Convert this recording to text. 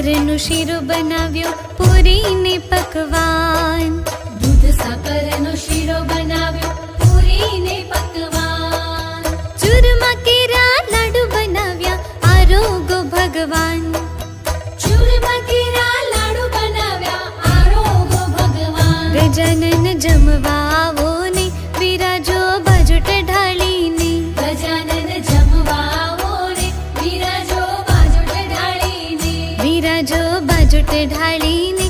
શીરો બનાવ્યું પૂરીને પકવાન. દૂધ સાકરનો શીરો બનાવ્યો પૂરીને પકવાન. ચૂરમા કેરા લાડુ બનાવ્યા આરોગો ભગવાન. ચૂરમા કેરા લાડુ બનાવ્યા આરોગો ભગવાન. ગજાનન જમવા and